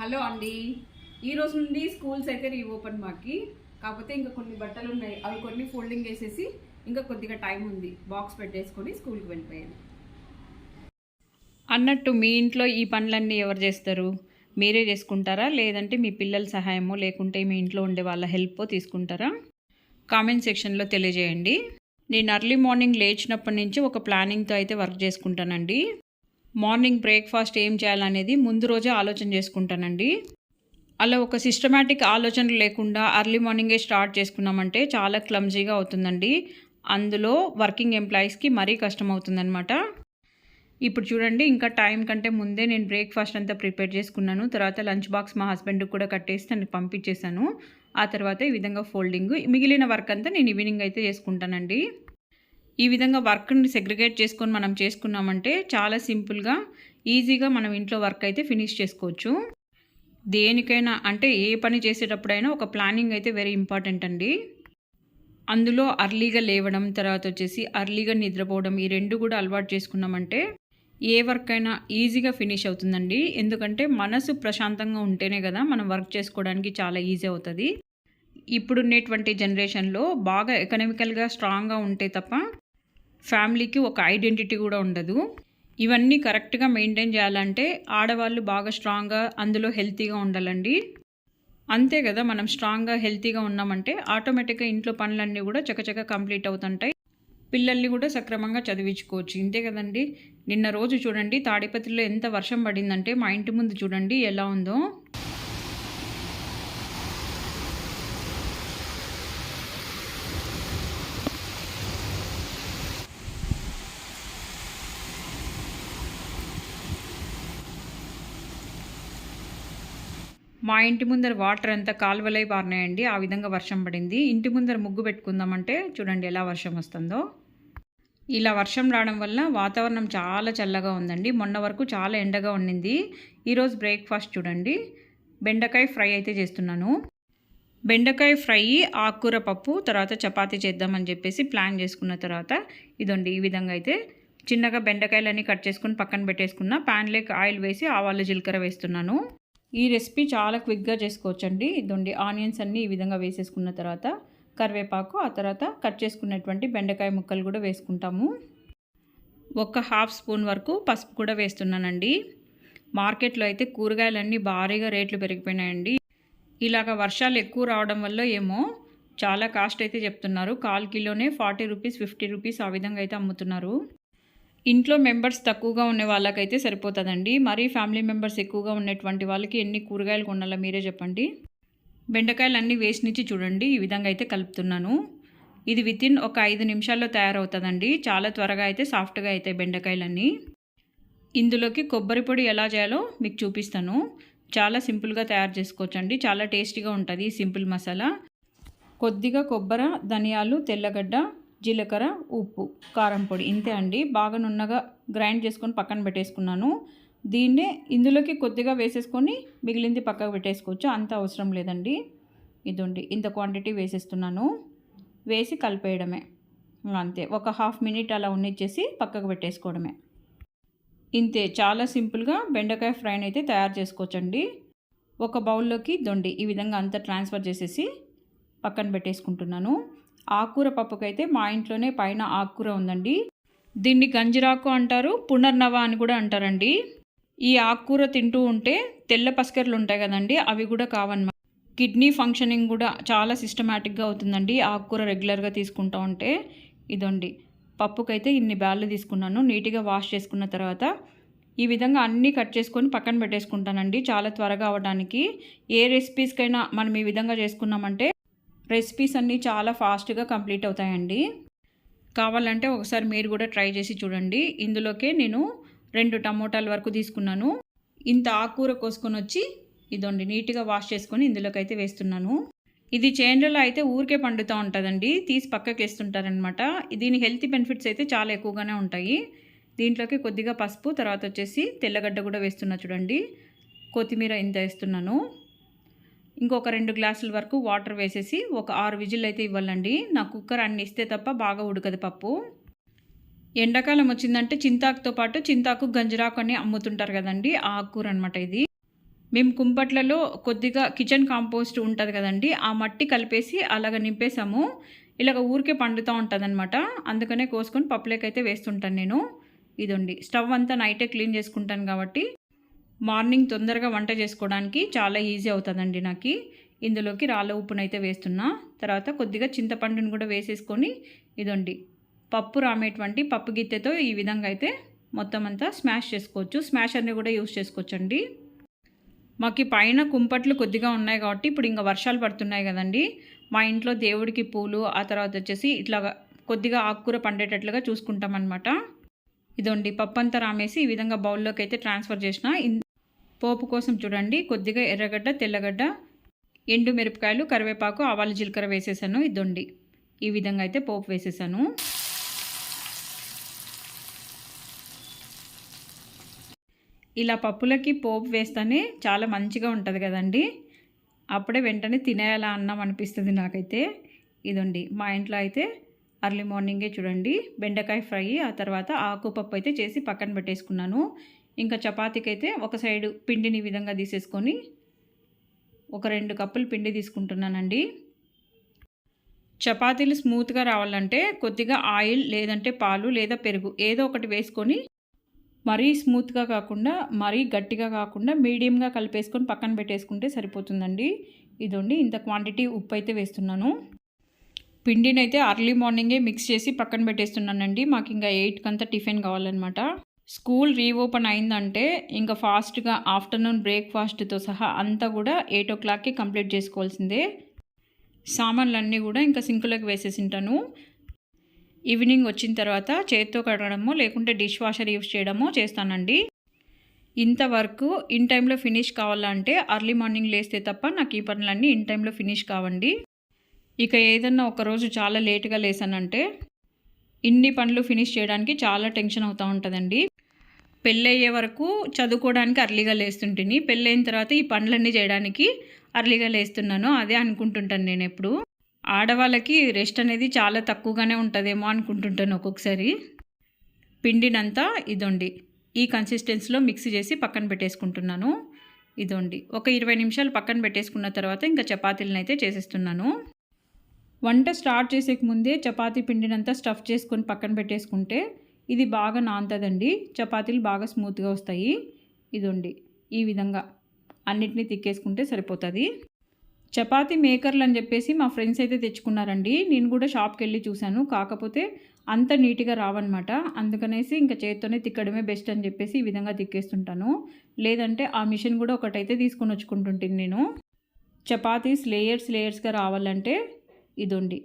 Hello అండి. ఈ రోజు నుండి స్కూల్స్ అయితే రీఓపెన్ మాకి. కాకపోతే ఇంకా కొన్ని బట్టలు ఉన్నాయి. అవి కొన్ని ఫోల్డింగ్ వేసేసి ఇంకా కొద్దిగా టైం ఉంది. బాక్స్ పెట్టేసుకొని స్కూల్కి వెళ్ళిపోయాను. అన్నట్టు మీ ఇంట్లో ఈ పనులన్నీ ఎవరు చేస్తారు? మీరే చేసుకుంటారా? లేదంటే మీ పిల్లల సహాయమో లేకుంటే మీ ఇంట్లో ఉండే వాళ్ళ హెల్ప్ తీసుకుంటారా? కామెంట్ సెక్షన్లో తెలియజేయండి. నేను అర్లీ మార్నింగ్ లేచినప్పటి నుంచి ఒక ప్లానింగ్తో అయితే వర్క్ చేసుకుంటానండి. మార్నింగ్ బ్రేక్ఫాస్ట్ ఏం చేయాలనేది ముందు రోజే ఆలోచన చేసుకుంటానండి. అలా ఒక సిస్టమేటిక్ ఆలోచన లేకుండా అర్లీ మార్నింగే స్టార్ట్ చేసుకున్నామంటే చాలా క్లమ్జీగా అవుతుందండి. అందులో వర్కింగ్ ఎంప్లాయీస్కి మరీ కష్టం అవుతుందనమాట ఇప్పుడు చూడండి ఇంకా టైం కంటే ముందే నేను బ్రేక్ఫాస్ట్ అంతా ప్రిపేర్ చేసుకున్నాను. తర్వాత లంచ్ బాక్స్ మా హస్బెండ్కి కూడా కట్టేసి తనకి పంపించేశాను. ఆ తర్వాత ఈ విధంగా ఫోల్డింగ్ మిగిలిన వర్క్ అంతా నేను ఈవినింగ్ అయితే చేసుకుంటానండి. ఈ విధంగా వర్క్ని సెగ్రిగేట్ చేసుకొని మనం చేసుకున్నామంటే చాలా సింపుల్గా ఈజీగా మనం ఇంట్లో వర్క్ అయితే ఫినిష్ చేసుకోవచ్చు. దేనికైనా అంటే ఏ పని చేసేటప్పుడైనా ఒక ప్లానింగ్ అయితే వెరీ ఇంపార్టెంట్ అండి. అందులో అర్లీగా లేవడం తర్వాత వచ్చేసి అర్లీగా నిద్రపోవడం ఈ రెండు కూడా అలవాటు చేసుకున్నామంటే ఏ వర్క్ అయినా ఈజీగా ఫినిష్ అవుతుందండి. ఎందుకంటే మనసు ప్రశాంతంగా ఉంటేనే కదా మనం వర్క్ చేసుకోవడానికి చాలా ఈజీ అవుతుంది. ఇప్పుడున్నటువంటి జనరేషన్లో బాగా ఎకనామికల్గా స్ట్రాంగ్గా ఉంటే తప్ప ఫ్యామిలీకి ఒక ఐడెంటిటీ కూడా ఉండదు. ఇవన్నీ కరెక్ట్గా మెయింటైన్ చేయాలంటే ఆడవాళ్ళు బాగా స్ట్రాంగ్గా అందులో హెల్తీగా ఉండాలండి. అంతే కదా మనం స్ట్రాంగ్గా హెల్తీగా ఉన్నామంటే ఆటోమేటిక్గా ఇంట్లో పనులన్నీ కూడా చకచక కంప్లీట్ అవుతుంటాయి. పిల్లల్ని కూడా సక్రమంగా చదివించుకోవచ్చు. ఇంతే కదండి. నిన్న రోజు చూడండి తాడిపత్రిలో ఎంత వర్షం పడిందంటే మా ఇంటి ముందు చూడండి ఎలా ఉందో. మా ఇంటి ముందర వాటర్ అంతా కాలువలై పారినాయండి. ఆ విధంగా వర్షం పడింది. ఇంటి ముందర ముగ్గు పెట్టుకుందామంటే చూడండి ఎలా వర్షం వస్తుందో. ఇలా వర్షం రావడం వల్ల వాతావరణం చాలా చల్లగా ఉందండి. మొన్న వరకు చాలా ఎండగా ఉండింది. ఈరోజు బ్రేక్ఫాస్ట్ చూడండి. బెండకాయ ఫ్రై అయితే చేస్తున్నాను. బెండకాయ ఫ్రై ఆకుకూర పప్పు తర్వాత చపాతీ చేద్దామని చెప్పేసి ప్లాన్ చేసుకున్న తర్వాత ఇదండి ఈ విధంగా అయితే చిన్నగా బెండకాయలన్నీ కట్ చేసుకుని పక్కన పెట్టేసుకున్న ప్యాన్లోకి ఆయిల్ వేసి ఆవాలు జీలకర్ర వేస్తున్నాను. ఈ రెసిపీ చాలా క్విక్గా చేసుకోవచ్చండి. ఇదండి ఆనియన్స్ అన్నీ ఈ విధంగా వేసేసుకున్న తర్వాత కరివేపాకు ఆ తర్వాత కట్ చేసుకున్నటువంటి బెండకాయ ముక్కలు కూడా వేసుకుంటాము. ఒక హాఫ్ స్పూన్ వరకు పసుపు కూడా వేస్తున్నానండి. మార్కెట్లో అయితే కూరగాయలన్నీ భారీగా రేట్లు పెరిగిపోయినాయండి. ఇలాగ వర్షాలు ఎక్కువ రావడం వల్ల ఏమో చాలా కాస్ట్ అయితే చెప్తున్నారు. కాల్ కిలోనే ఫార్టీ రూపీస్ ఫిఫ్టీ రూపీస్ ఆ విధంగా అయితే అమ్ముతున్నారు. ఇంట్లో మెంబర్స్ తక్కువగా ఉన్న వాళ్ళకైతే సరిపోతుందండి. మరీ ఫ్యామిలీ మెంబర్స్ ఎక్కువగా ఉన్నటువంటి వాళ్ళకి ఎన్ని కూరగాయలు కొనాలో మీరే చెప్పండి. బెండకాయలు అన్నీ వేసి నుంచి చూడండి ఈ విధంగా అయితే కలుపుతున్నాను. ఇది వితిన్ ఒక ఐదు నిమిషాల్లో తయారవుతుందండి. చాలా త్వరగా అయితే సాఫ్ట్గా అవుతాయి బెండకాయలన్నీ. ఇందులోకి కొబ్బరి పొడి ఎలా చేయాలో మీకు చూపిస్తాను. చాలా సింపుల్గా తయారు చేసుకోవచ్చండి. చాలా టేస్టీగా ఉంటుంది ఈ సింపుల్ మసాలా. కొద్దిగా కొబ్బర ధనియాలు తెల్లగడ్డ జీలకర్ర ఉప్పు కారం పొడి ఇంతే అండి. బాగా నున్నగా గ్రైండ్ చేసుకొని పక్కన పెట్టేసుకున్నాను. దీన్నే ఇందులోకి కొద్దిగా వేసేసుకొని మిగిలింది పక్కకు పెట్టేసుకోవచ్చు. అంత అవసరం లేదండి. ఇదండి ఇంత క్వాంటిటీ వేసేస్తున్నాను. వేసి కలిపేయడమే. అంతే ఒక హాఫ్ మినిట్ అలా ఉన్నిచ్చేసి పక్కకు పెట్టేసుకోవడమే. ఇంతే చాలా సింపుల్గా బెండకాయ ఫ్రైని అయితే తయారు చేసుకోవచ్చండి. ఒక బౌల్లోకి దొండి ఈ విధంగా అంతా ట్రాన్స్ఫర్ చేసేసి పక్కన పెట్టేసుకుంటున్నాను. ఆకుకూర పప్పుకైతే మా ఇంట్లోనే పైన ఆకుకూర ఉందండి. దీన్ని గంజిరాకు అంటారు పునర్నవ అని కూడా అంటారండి. ఈ ఆకుకూర తింటూ ఉంటే తెల్ల పస్కర్లు ఉంటాయి కదండి అవి కూడా కావన్నమాట. కిడ్నీ ఫంక్షనింగ్ కూడా చాలా సిస్టమేటిక్గా అవుతుందండి ఆకుకూర రెగ్యులర్గా తీసుకుంటూ ఉంటే. ఇదండి. పప్పుకైతే ఇన్ని బ్యాళ్ళు తీసుకున్నాను నీట్గా వాష్ చేసుకున్న తర్వాత. ఈ విధంగా అన్నీ కట్ చేసుకొని పక్కన పెట్టేసుకుంటానండి చాలా త్వరగా అవ్వడానికి ఏ రెసిపీస్కైనా మనం ఈ విధంగా చేసుకున్నామంటే రెసిపీస్ అన్నీ చాలా ఫాస్ట్గా కంప్లీట్ అవుతాయండి. కావాలంటే ఒకసారి మీరు కూడా ట్రై చేసి చూడండి. ఇందులోకే నేను రెండు టమోటాల వరకు తీసుకున్నాను. ఇంత ఆకుకూర కోసుకొని వచ్చి ఇదండి నీట్గా వాష్ చేసుకొని ఇందులోకి అయితే వేస్తున్నాను. ఇది చేనులలో అయితే ఊరికే పండుతూ ఉంటుందండి. తీసి పక్కకి వేస్తుంటారనమాట దీని హెల్త్ బెనిఫిట్స్ అయితే చాలా ఎక్కువగానే ఉంటాయి. దీంట్లోకి కొద్దిగా పసుపు తర్వాత వచ్చేసి తెల్లగడ్డ కూడా వేస్తున్నా చూడండి. కొత్తిమీర ఇంత వేస్తున్నాను. ఇంకొక రెండు గ్లాసుల వరకు వాటర్ వేసేసి ఒక ఆరు విజిల్ అయితే ఇవ్వాలండి. నా కుక్కర్ అన్ని ఇస్తే తప్ప బాగా ఉడకదు పప్పు. ఎండాకాలం వచ్చిందంటే చింతాకుతో పాటు చింతాకు గంజరాకు అని అమ్ముతుంటారు కదండి. ఆ ఆకుకూర అనమాట ఇది. మేము కుంపట్లలో కొద్దిగా కిచెన్ కాంపోస్ట్ ఉంటుంది కదండి. ఆ మట్టి కలిపేసి అలాగ నింపేసాము ఇలాగ ఊరికే పండుతూ ఉంటుంది అనమాట అందుకనే కోసుకొని పప్పులేకైతే వేస్తుంటాను నేను. ఇదండి. స్టవ్ అంతా నైటే క్లీన్ చేసుకుంటాను కాబట్టి. మార్నింగ్ తొందరగా వంట చేసుకోవడానికి చాలా ఈజీ అవుతుందండి నాకు. ఇందులోకి రాళ్ళ ఉప్పునైతే వేస్తున్నా. తర్వాత కొద్దిగా చింతపండుని కూడా వేసేసుకొని ఇదండి. పప్పు రామేటువంటి పప్పు గిత్తెతో ఈ విధంగా అయితే మొత్తం అంతా స్మాష్ చేసుకోవచ్చు. స్మాషర్ని కూడా యూస్ చేసుకోవచ్చు అండి మాకు పైన కుంపట్లు కొద్దిగా ఉన్నాయి కాబట్టి ఇప్పుడు ఇంకా వర్షాలు పడుతున్నాయి కదండి. మా ఇంట్లో దేవుడికి పూలు ఆ తర్వాత వచ్చేసి ఇట్లా కొద్దిగా ఆకుకూర పండేటట్లుగా చూసుకుంటాం అనమాట ఇదండి పప్పు అంతా రామేసి ఈ విధంగా బౌల్లోకి అయితే ట్రాన్స్ఫర్ చేసిన పోపు కోసం చూడండి. కొద్దిగా ఎర్రగడ్డ తెల్లగడ్డ ఎండు మిరపకాయలు కరివేపాకు ఆవాలు జీలకర్ర వేసేసాను. ఇదండి ఈ విధంగా అయితే పోపు వేసేసాను. ఇలా పప్పులకి పోపు వేస్తేనే చాలా మంచిగా ఉంటుంది కదండి. అప్పుడే వెంటనే తినేయాలా అన్నం అనిపిస్తుంది నాకైతే. ఇదండి మా ఇంట్లో అయితే అర్లీ మార్నింగే చూడండి. బెండకాయ ఫ్రై ఆ తర్వాత ఆకుపప్పు అయితే చేసి పక్కన పెట్టేసుకున్నాను. ఇంకా చపాతీకి అయితే ఒక సైడు పిండిని ఈ విధంగా తీసేసుకొని ఒక రెండు కప్పులు పిండి తీసుకుంటున్నానండి. చపాతీలు స్మూత్గా రావాలంటే కొద్దిగా ఆయిల్ లేదంటే పాలు లేదా పెరుగు ఏదో ఒకటి వేసుకొని మరీ స్మూత్గా కాకుండా మరీ గట్టిగా కాకుండా మీడియంగా కలిపేసుకొని పక్కన పెట్టేసుకుంటే సరిపోతుందండి. ఇదండి ఇంత క్వాంటిటీ ఉప్పు అయితే వేస్తున్నాను. పిండిని అయితే అర్లీ మార్నింగే మిక్స్ చేసి పక్కన పెట్టేస్తున్నానండి. మాకు ఇంకా ఎయిట్కి అంతా టిఫిన్ కావాలన్నమాట. స్కూల్ రీఓపెన్ అయిందంటే ఇంకా ఫాస్ట్గా ఆఫ్టర్నూన్ బ్రేక్ఫాస్ట్తో సహా అంతా కూడా ఎయిట్ ఓ క్లాక్కి కంప్లీట్ చేసుకోవాల్సిందే. సామాన్లన్నీ కూడా ఇంకా సింకులోకి వేసేసి ఉంటాను ఈవినింగ్ వచ్చిన తర్వాత చేతితో కడగడమో లేకుంటే డిష్ వాషర్ యూస్ చేయడమో చేస్తానండి. ఇంత ఇన్ టైంలో ఫినిష్ కావాలంటే అర్లీ మార్నింగ్ లేస్తే తప్ప నాకు ఈ పనులన్నీ ఇన్ టైంలో ఫినిష్ కావండి. ఇక ఏదన్నా ఒకరోజు చాలా లేటుగా లేసానంటే ఇన్ని పనులు ఫినిష్ చేయడానికి చాలా టెన్షన్ అవుతూ ఉంటుందండి. పెళ్ళయ్యే వరకు చదువుకోవడానికి అర్లీగా లేస్తుంటిని. పెళ్ళైన తర్వాత ఈ పనులన్నీ చేయడానికి అర్లీగా లేస్తున్నాను. అదే అనుకుంటుంటాను నేను ఎప్పుడు. ఆడవాళ్ళకి రెస్ట్ అనేది చాలా తక్కువగానే ఉంటుందేమో అనుకుంటుంటాను ఒక్కొక్కసారి. పిండినంతా ఇదండి. ఈ కన్సిస్టెన్సీలో మిక్స్ చేసి పక్కన పెట్టేసుకుంటున్నాను. ఇదండి. ఒక ఇరవై నిమిషాలు పక్కన పెట్టేసుకున్న తర్వాత ఇంకా చపాతీలను అయితే చేసేస్తున్నాను. వంట స్టార్ట్ చేసేక ముందే చపాతీ పిండినంతా స్టఫ్ చేసుకొని పక్కన పెట్టేసుకుంటే ఇది బాగా నాంతదండి. చపాతీలు బాగా స్మూత్గా వస్తాయి. ఇదండి. ఈ విధంగా అన్నిటినీ తిక్కేసుకుంటే సరిపోతుంది. చపాతీ మేకర్లు అని చెప్పేసి మా ఫ్రెండ్స్ అయితే తెచ్చుకున్నారండి. నేను కూడా షాప్కి వెళ్ళి చూశాను. కాకపోతే అంత నీట్గా రావన్నమాట. అందుకనేసి ఇంకా చేత్తోనే తిక్కడమే బెస్ట్ అని చెప్పేసి ఈ విధంగా తిక్కేస్తుంటాను. లేదంటే ఆ మిషన్ కూడా ఒకటైతే తీసుకొని వచ్చుకుంటుంటాను నేను. చపాతీస్ లేయర్స్ లేయర్స్గా రావాలంటే ఇదండి.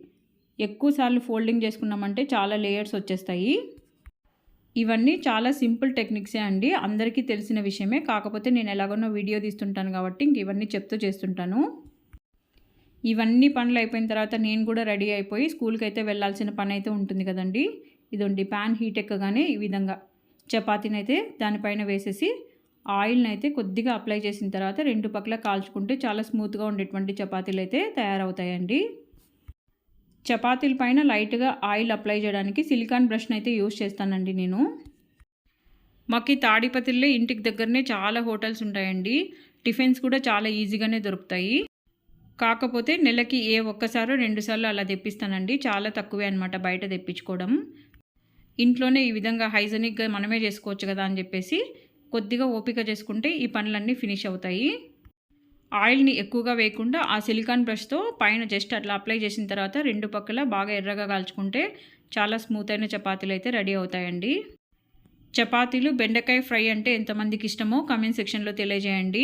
ఎక్కువసార్లు ఫోల్డింగ్ చేసుకున్నామంటే చాలా లేయర్స్ వచ్చేస్తాయి. ఇవన్నీ చాలా సింపుల్ టెక్నిక్సే అండి. అందరికీ తెలిసిన విషయమే. కాకపోతే నేను ఎలాగోనో వీడియో తీస్తుంటాను కాబట్టి ఇంక ఇవన్నీ చెప్తూ చేస్తుంటాను. ఇవన్నీ పనులు అయిపోయిన తర్వాత నేను కూడా రెడీ అయిపోయి స్కూల్కి అయితే వెళ్ళాల్సిన పని అయితే ఉంటుంది కదండి. ఇదండి ప్యాన్ హీట్ ఎక్కగానే ఈ విధంగా చపాతీని అయితే దానిపైన వేసేసి ఆయిల్ని అయితే కొద్దిగా అప్లై చేసిన తర్వాత రెండు పక్కల కాల్చుకుంటే చాలా స్మూత్గా ఉండేటువంటి చపాతీలు అయితే తయారవుతాయండి. చపాతీల పైన లైట్గా ఆయిల్ అప్లై చేయడానికి సిలికాన్ బ్రష్ని అయితే యూజ్ చేస్తానండి నేను. మాకు ఈ తాడిపత్రిలో ఇంటికి దగ్గరనే చాలా హోటల్స్ ఉంటాయండి. టిఫిన్స్ కూడా చాలా ఈజీగానే దొరుకుతాయి. కాకపోతే నెలకి ఏ ఒక్కసారో రెండుసార్లు అలా తెప్పిస్తానండి. చాలా తక్కువే అనమాట బయట తెప్పించుకోవడం. ఇంట్లోనే ఈ విధంగా హైజెనిక్గా మనమే చేసుకోవచ్చు కదా అని చెప్పేసి కొద్దిగా ఓపిక చేసుకుంటే ఈ పనులన్నీ ఫినిష్ అవుతాయి. ఆయిల్ని ఎక్కువగా వేయకుండా ఆ సిలికాన్ బ్రష్తో పైన జస్ట్ అట్లా అప్లై చేసిన తర్వాత రెండు పక్కల బాగా ఎర్రగా కాల్చుకుంటే చాలా స్మూత్ అయిన చపాతీలు అయితే రెడీ అవుతాయండి. చపాతీలు బెండకాయ ఫ్రై అంటే ఎంతమందికి ఇష్టమో కామెంట్ సెక్షన్లో తెలియజేయండి.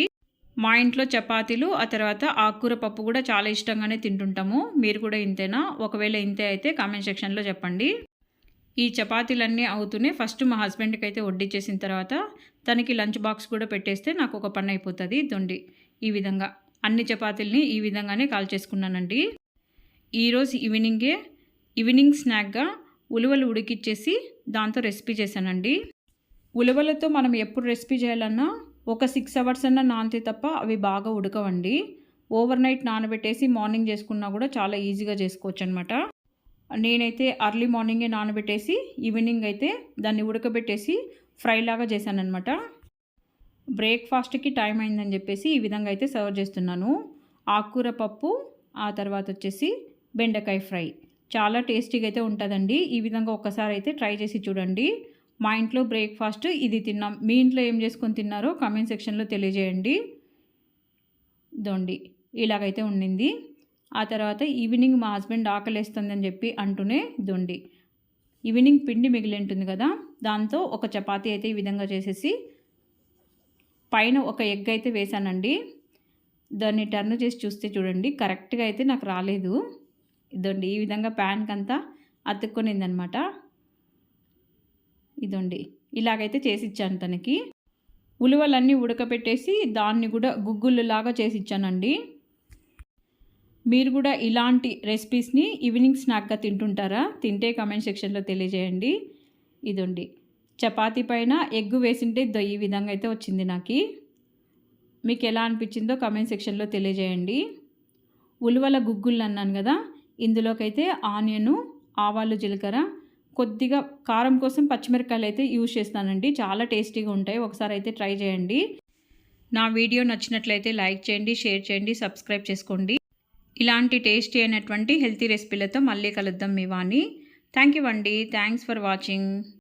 మా ఇంట్లో చపాతీలు ఆ తర్వాత ఆకుకూర పప్పు కూడా చాలా ఇష్టంగానే తింటుంటాము. మీరు కూడా ఇంతేనా? ఒకవేళ ఇంతే అయితే కామెంట్ సెక్షన్లో చెప్పండి. ఈ చపాతీలన్నీ అవుతూనే ఫస్ట్ మా హస్బెండ్కి అయితే వడ్డించేసిన తర్వాత తనకి లంచ్ బాక్స్ కూడా పెట్టేస్తే నాకు ఒక పని అయిపోతుంది దొండి. ఈ విధంగా. అన్ని చపాతీల్ని ఈ విధంగానే కాల్ చేసుకున్నానండి. ఈరోజు ఈవినింగే ఈవినింగ్ స్నాక్గా ఉలువలు ఉడికిచ్చేసి దాంతో రెసిపీ చేశానండి. ఉలవలతో మనం ఎప్పుడు రెసిపీ చేయాలన్నా ఒక సిక్స్ అవర్స్ అన్నా నానితే తప్ప అవి బాగా ఉడకవండి. ఓవర్ నైట్ నానబెట్టేసి మార్నింగ్ చేసుకున్నా కూడా చాలా ఈజీగా చేసుకోవచ్చు అనమాట నేనైతే అర్లీ మార్నింగే నానబెట్టేసి ఈవినింగ్ అయితే దాన్ని ఉడకబెట్టేసి ఫ్రై లాగా చేశానమాట బ్రేక్ఫాస్ట్కి టైం అయిందని చెప్పేసి ఈ విధంగా అయితే సర్వ్ చేస్తున్నాను. ఆకుకూర పప్పు ఆ తర్వాత వచ్చేసి బెండకాయ ఫ్రై. చాలా టేస్టీగా అయితే ఉంటుందండి. ఈ విధంగా ఒక్కసారి అయితే ట్రై చేసి చూడండి. మా ఇంట్లో బ్రేక్ఫాస్ట్ ఇది తిన్నాం. మీ ఇంట్లో ఏం చేసుకొని తిన్నారో కామెంట్ సెక్షన్లో తెలియజేయండి. దొండి. ఇలాగైతే ఉండింది. ఆ తర్వాత ఈవినింగ్ మా హస్బెండ్ ఆకలేస్తుందని చెప్పి అంటూనే దొండి. ఈవినింగ్ పిండి మిగిలి ఉంటుంది కదా దాంతో ఒక చపాతీ అయితే ఈ విధంగా చేసేసి పైన ఒక ఎగ్ అయితే వేసానండి దాన్ని టర్న్ చేసి చూస్తే చూడండి. కరెక్ట్గా అయితే నాకు రాలేదు. ఇదండి ఈ విధంగా ప్యాన్కి అంతా అతుక్కునిందనమాట. ఇదండి ఇలాగైతే చేసి ఇచ్చాను తనకి. ఉలువలన్నీ ఉడకపెట్టేసి దాన్ని కూడా గుగ్గుళ్ళలాగా చేసి ఇచ్చానండి మీరు కూడా ఇలాంటి రెసిపీస్ని ఈవినింగ్ స్నాక్గా తింటుంటారా? తింటే కమెంట్ సెక్షన్లో తెలియజేయండి. ఇదండి. చపాతీ పైన ఎగ్గు వేసింటే దో ఈ విధంగా అయితే వచ్చింది నాకు. మీకు ఎలా అనిపించిందో కమెంట్ సెక్షన్లో తెలియజేయండి. ఉలువల గుగ్గుళ్ళు అన్నాను కదా ఇందులోకైతే ఆనియను ఆవాలు జీలకర్ర కొద్దిగా కారం కోసం పచ్చిమిరపకాయలు అయితే యూజ్ చేస్తానండి. చాలా టేస్టీగా ఉంటాయి. ఒకసారి అయితే ట్రై చేయండి. నా వీడియో నచ్చినట్లయితే లైక్ చేయండి షేర్ చేయండి సబ్స్క్రైబ్ చేసుకోండి. ఇలాంటి టేస్టీ అయినటువంటి హెల్తీ రెసిపీలతో మళ్ళీ కలుద్దాం మీ వాణి. థ్యాంక్ యూ అండి. Thanks for watching.